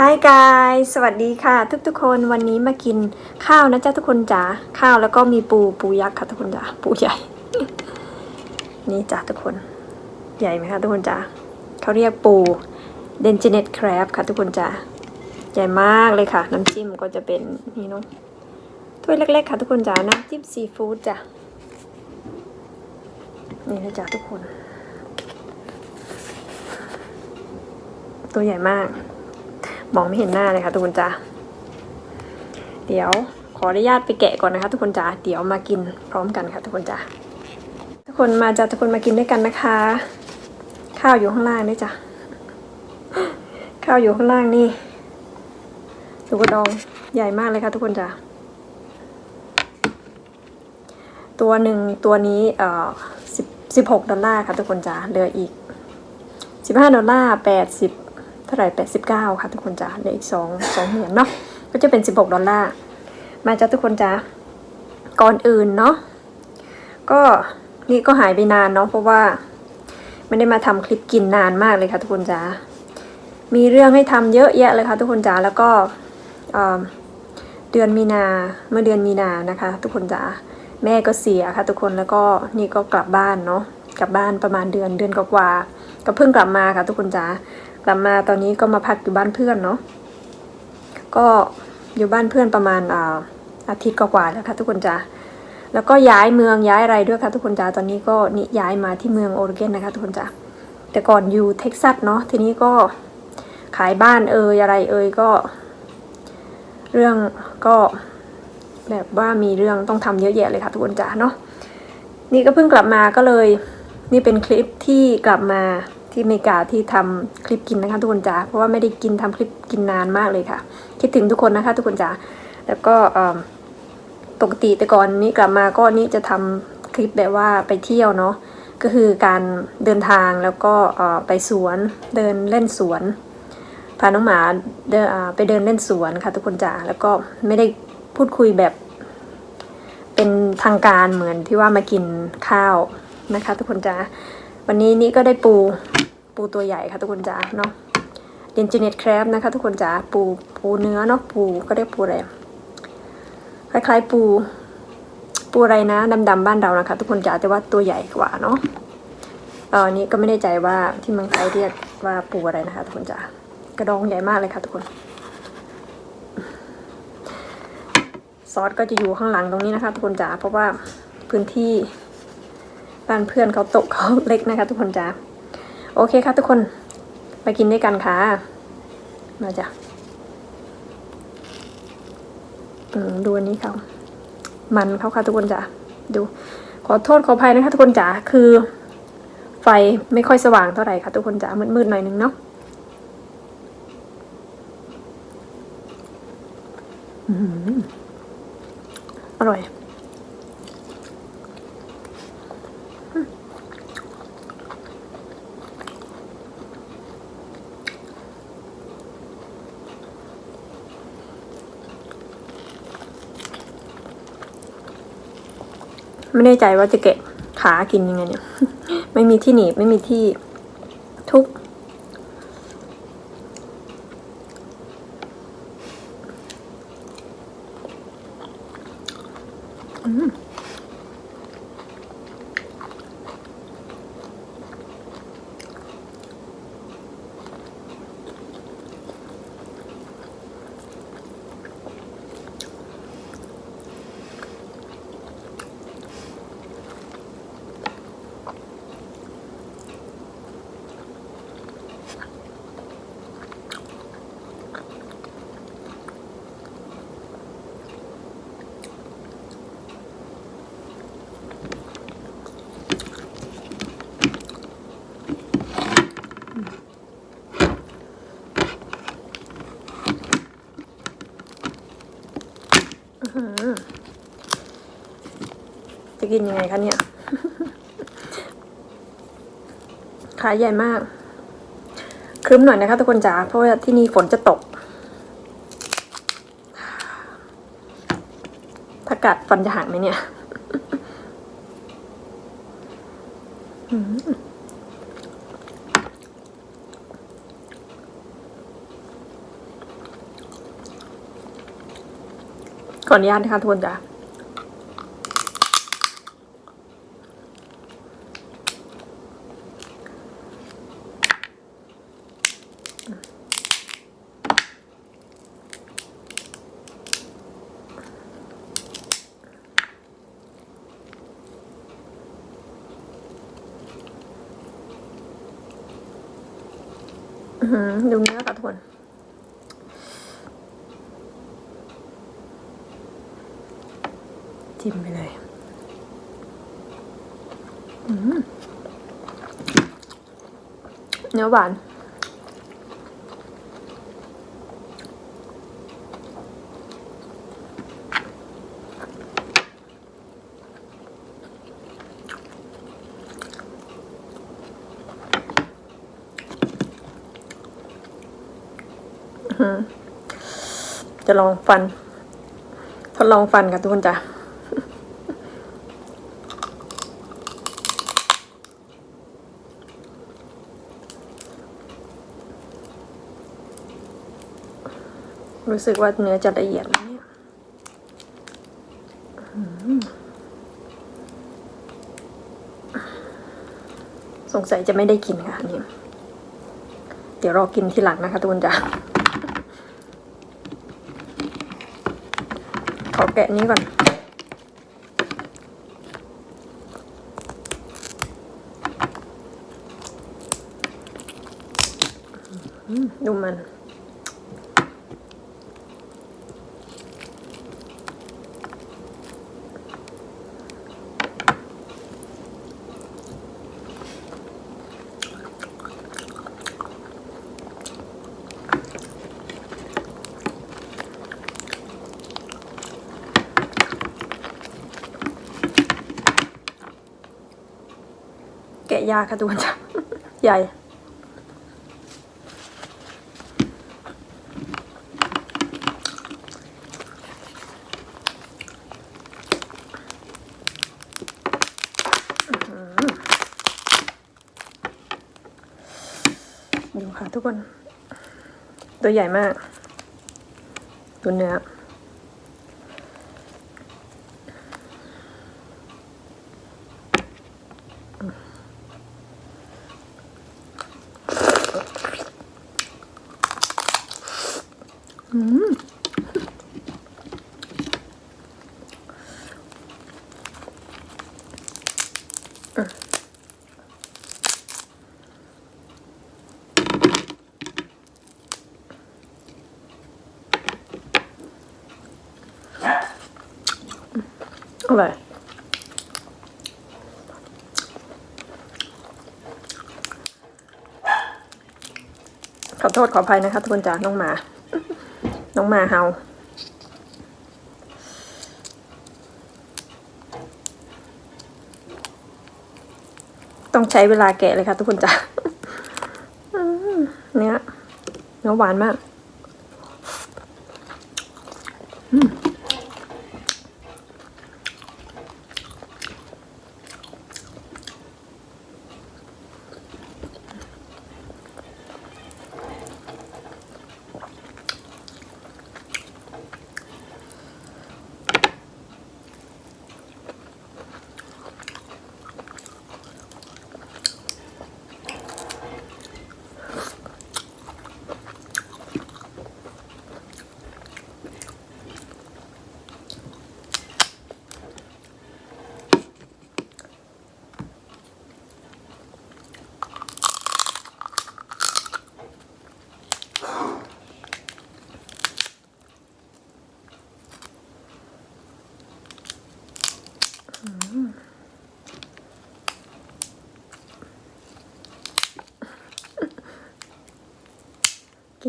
Hi guys สวัสดีค่ะ ทุกๆคนวันนี้มากินข้าวนะจ๊ะทุกคนจ๋าข้าวแล้วก็มีปูปูยักษ์ค่ะทุกคนจ๋าปูใหญ่ นี่จ้ะทุกคนใหญ่ไหมคะทุกคนจ๋าเขาเรียกปูเดนจิเนตแครบค่ะทุกคนจ๋าใหญ่มากเลยค่ะ น้ำจิ้มก็จะเป็นนี่เนาะถ้วยเล็กๆ ค่ะทุกคนจ๋าน้ำจิ้มซีฟู้ดจ้ะนี่นะจ๊ะทุกคน ตัวใหญ่มาก มองไม่เห็นหน้าเลยค่ะทุกคนจ้าเดี๋ยวขออนุญาตไปแกะก่อนนะคะ ทุกคนจ้าเดี๋ยวมากินพร้อมกันค่ะ ทุกคนจ้าทุกคนมาจ้าทุกคนมากินด้วยกันนะคะ ข้าวอยู่ข้างล่างนี่จ้ะข้าวอยู่ข้างล่างนี่สุกระดองใหญ่มากเลยค่ะ ทุกคนจ้าตัวหนึ่งตัวนี้เอ่อสิบสิบหกดอลลาร์ค่ะ ทุกคนจ้าเหลืออีกสิบห้าดอลลาร์แปดสิบ เท่าไหร่แปดสิบเก้าค่ะทุกคนจ้าเหลืออีกสองสองเหรียญเนาะก็จะเป็นสิบหกดอลลาร์ มาจ้าทุกคนจ้าก่อนอื่นเนาะก็นี่ก็หายไปนานเนาะเพราะว่าไม่ได้มาทำคลิปกินนานมากเลยค่ะทุกคนจ้ามีเรื่องให้ทำเยอะแยะเลยค่ะทุกคนจ้าแล้วก็เดือนมีนาเมื่อเดือนมีนานะคะ ทุกคนจ้าแม่ก็เสียค่ะทุกคนแล้วก็นี่ก็กลับบ้านเนาะกลับบ้านประมาณเดือนเดือนกว่าก็เพิ่งกลับมาค่ะทุกคนจ้า กลับมาตอนนี้ก็มาพักอยู่บ้านเพื่อนเนาะก็อยู่บ้านเพื่อนประมาณอาอาทิตย์กว่าแล้วค่ะทุกคนจ้าแล้วก็ย้ายเมืองย้ายอะไรด้วยค่ะทุกคนจ้าตอนนี้ก็นี่ย้ายมาที่เมืองโอเรกนนะคะทุกคนจ้าแต่ก่อนอยู่เท็กซัสเนาะทีนี้ก็ขายบ้านเอ่ยอะไรเอยก็ เรื่องก็แบบว่ามีเรื่องต้องทำเยอะแยะเลยค่ะทุกคนจ้าเนาะนี่ก็เพิ่งกลับมาก็เลย นี่เป็นคลิปที่กลับมา ที่อเมริกาที่ทำคลิปกินนะคะทุกคนจ๋าเพราะว่าไม่ได้กินทำคลิปกินนานมากเลยค่ะ คิดถึงทุกคนนะคะ ทุกคนจ๋าแล้วก็ปกติแต่ก่อนนี้กลับมาก็นี่จะทำคลิปแบบว่าไปเที่ยวเนาะก็คือการเดินทางแล้วก็ไปสวนเดินเล่นสวนพาน้องหมาเดินอ่าไปเดินเล่นสวนค่ะทุกคนจ๋าแล้วก็ไม่ได้พูดคุยแบบเป็นทางการเหมือนที่ว่ามากินข้าวนะคะ ทุกคนจ๋า วันนี้นี่ก็ได้ปูปูตัวใหญ่ค่ะทุกคนจ๋าเนาะเดนจิเนตแครบนะคะทุกคนจ๋าปูปูเนื้อเนาะปูก็เรียกปูอะไรคล้ายๆ ปู ปูอะไรนะดำๆบ้านเรานะคะ ทุกคนจ๋าแต่ว่าตัวใหญ่กว่าเนาะเออนี่ก็ไม่แน่ใจว่าที่เมืองไทยเรียกว่าปูอะไรนะคะ ทุกคนจ๋ากระดองใหญ่มากเลยค่ะ ทุกคน ซอสก็จะอยู่ข้างหลังตรงนี้นะคะ ทุกคนจ๋าเพราะว่าพื้นที่ บ้านเพื่อนเขาตกเขาเล็กนะคะ ทุกคนจ๋าโอเคค่ะทุกคนไปกินด้วยกันค่ะมาจ้ะดูอันนี้เขามันเขาค่ะทุกคนจ๋าดู ขอโทษขออภัยนะคะทุกคนจ๋าคือ ไฟไม่ค่อยสว่างเท่าไหร่ค่ะทุกคนจ๋ามืดๆหน่อยนึงเนาะอร่อย ไม่แน่ใจว่าจะเกะขากินยังไงเนี่ย ไม่มีที่หนีบไม่มีที่ทุบ กินยังไงคะเนี่ย ขายใหญ่มากครึ้มหน่อยนะคะทุกคนจ๋า เพราะว่าที่นี่ฝนจะตก ถ้ากัดฟันจะหักไหมเนี่ยขออนุญาตนะคะทุกคนจ้า ดูเนื้อค่ะทุกคนจิ้มไปเลยเนื้อหวาน จะลองฟัน ทดลองฟันกับทุกคนจ้ะรู้สึกว่าเนื้อจะละเอียดแล้วเนี่ยอืมสงสัยจะไม่ได้กินค่ะอันนี่ เดี๋ยวรอกินทีหลังนะคะทุกคนจ้ะ อแกะนี้ก่อน ดูมัน ยากค่ะทุกคนจ้ะใหญ่ดูค่ะทุกคน ตัวใหญ่มาก ตัวเนื้อ อร่อยขอโทษขออภัยนะคะทุกคนจ้าน้องหมา น้องหมาเฮา ต้องใช้เวลาแกะเลยค่ะทุกคนจ้าเนื้อเนื้อหวานมาก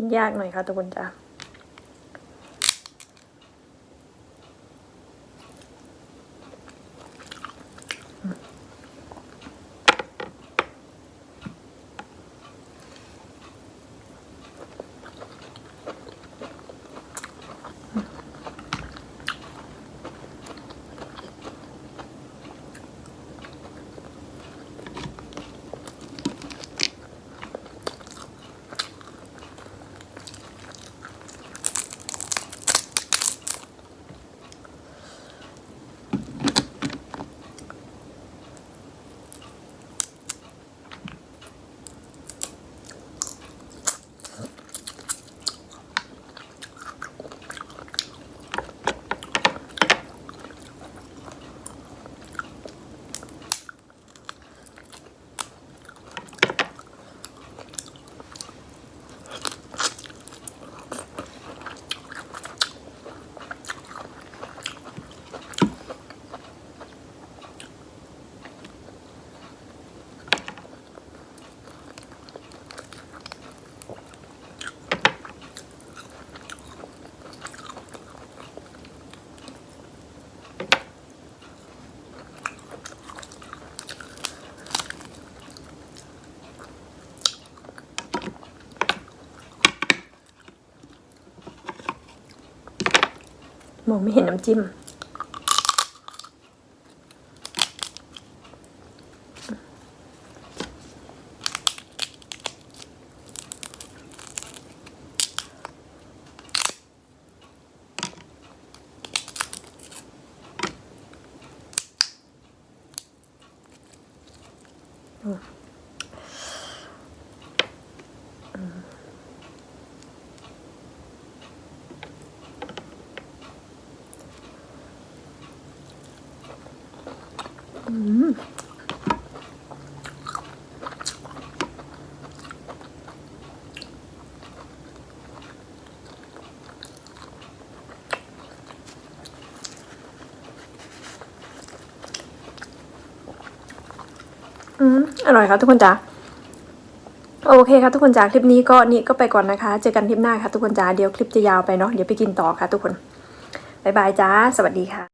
กินยากหน่อยค่ะทุกคนจ้า มองไม่เห็นน้ำจิ้ม อืมอร่อยครับทุกคนจ้าโอเคครับทุกคนจ้าคลิปนี้ก็นี่ก็ไปก่อนนะคะ เจอกันคลิปหน้าค่ะทุกคนจ้าเดี๋ยวคลิปจะยาวไปเนาะเดี๋ยวไปกินต่อค่ะทุกคนบายบายจ้า สวัสดีค่ะ